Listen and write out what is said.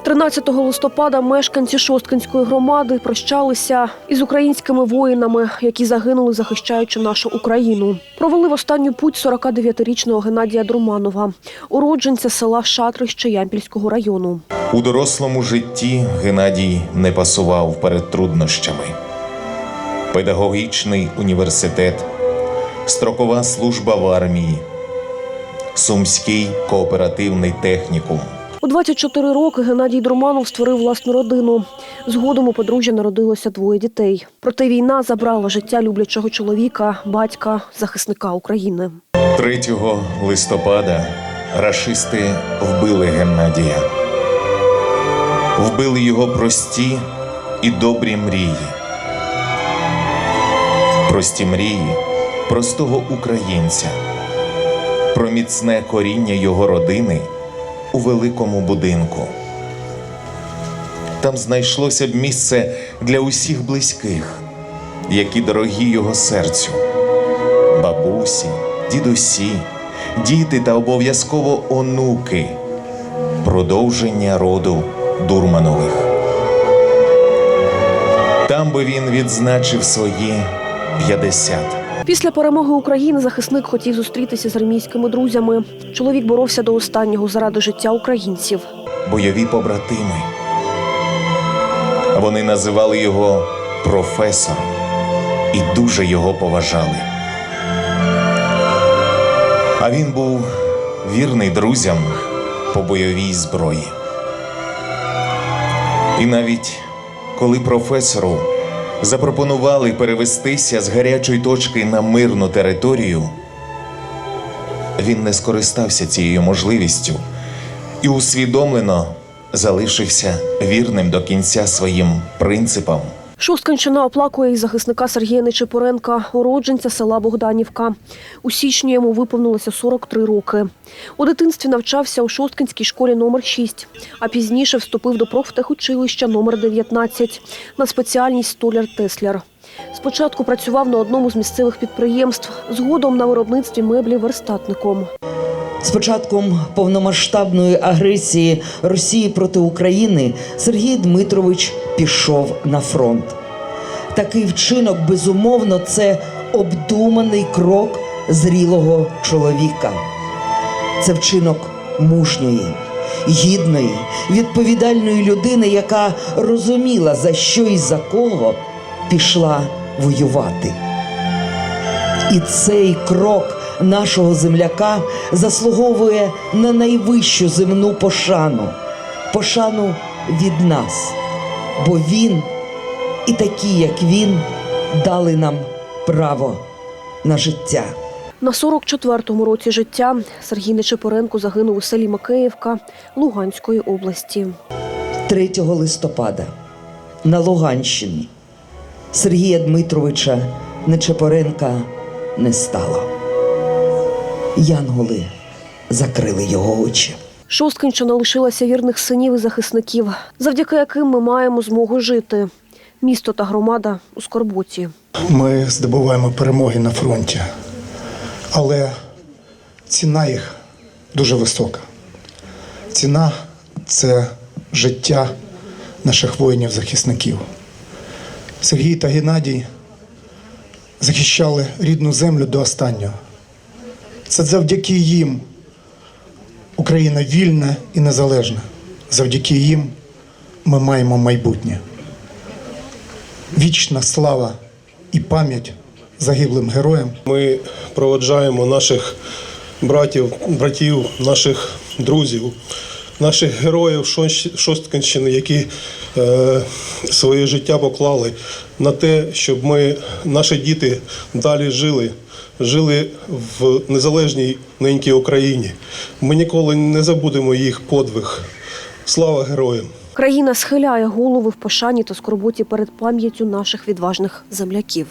13 листопада мешканці Шосткинської громади прощалися із українськими воїнами, які загинули, захищаючи нашу Україну. Провели в останню путь 49-річного Геннадія Друманова, уродженця села Шатрище Ямпільського району. У дорослому житті Геннадій не пасував перед труднощами. Педагогічний університет, строкова служба в армії, Сумський кооперативний технікум. У 24 роки Геннадій Друманов створив власну родину. Згодом у подружжя народилося двоє дітей. Проте війна забрала життя люблячого чоловіка, батька, захисника України. 3 листопада рашисти вбили Геннадія. Вбили його прості і добрі мрії. Прості мрії простого українця, про міцне коріння його родини у великому будинку. Там знайшлося б місце для усіх близьких, які дорогі його серцю бабусі, дідусі, діти та обов'язково онуки, продовження роду Дурманових. Там би він відзначив свої 50. Після перемоги України захисник хотів зустрітися з армійськими друзями. Чоловік боровся до останнього заради життя українців. бойові побратими. Вони називали його професор і дуже його поважали. А він був вірний друзям по бойовій зброї. І навіть коли професору запропонували перевестися з гарячої точки на мирну територію, він не скористався цією можливістю і усвідомлено залишився вірним до кінця своїм принципам. Шосткинщина оплакує і захисника Сергія Нечипоренка, уродженця села Богданівка. У січні йому виповнилося 43 роки. У дитинстві навчався у Шосткинській школі номер 6, а пізніше вступив до профтехучилища номер 19 на спеціальність столяр-тесляр. Спочатку працював на одному з місцевих підприємств, згодом на виробництві меблів верстатником. З початком повномасштабної агресії Росії проти України Сергій Дмитрович пішов на фронт. Такий вчинок, безумовно, це обдуманий крок зрілого чоловіка. Це вчинок мужньої, гідної, відповідальної людини, яка розуміла, за що і за кого пішла воювати. І цей крок нашого земляка заслуговує на найвищу земну пошану, пошану від нас, бо він і такі, як він, дали нам право на життя. На 44-му році життя Сергій Нечипоренко загинув у селі Макеївка Луганської області. 3 листопада на Луганщині Сергія Дмитровича Нечепоренка не стало. Янголи закрили його очі. Шосткинщина лишилася вірних синів і захисників, завдяки яким ми маємо змогу жити. Місто та громада у скорботі. Ми здобуваємо перемоги на фронті, але ціна їх дуже висока. Ціна це життя наших воїнів-захисників. Сергій та Геннадій захищали рідну землю до останнього. Це завдяки їм Україна вільна і незалежна. Завдяки їм ми маємо майбутнє. Вічна слава і пам'ять загиблим героям. Ми проводжаємо наших братів, братів, наших друзів, наших героїв Шосткинщини, які е, своє життя поклали на те, щоб ми, наші діти далі жили, жили в незалежній ненькій Україні. Ми ніколи не забудемо їх подвиг. Слава героям! Країна схиляє голови в пошані та скорботі перед пам'яттю наших відважних земляків.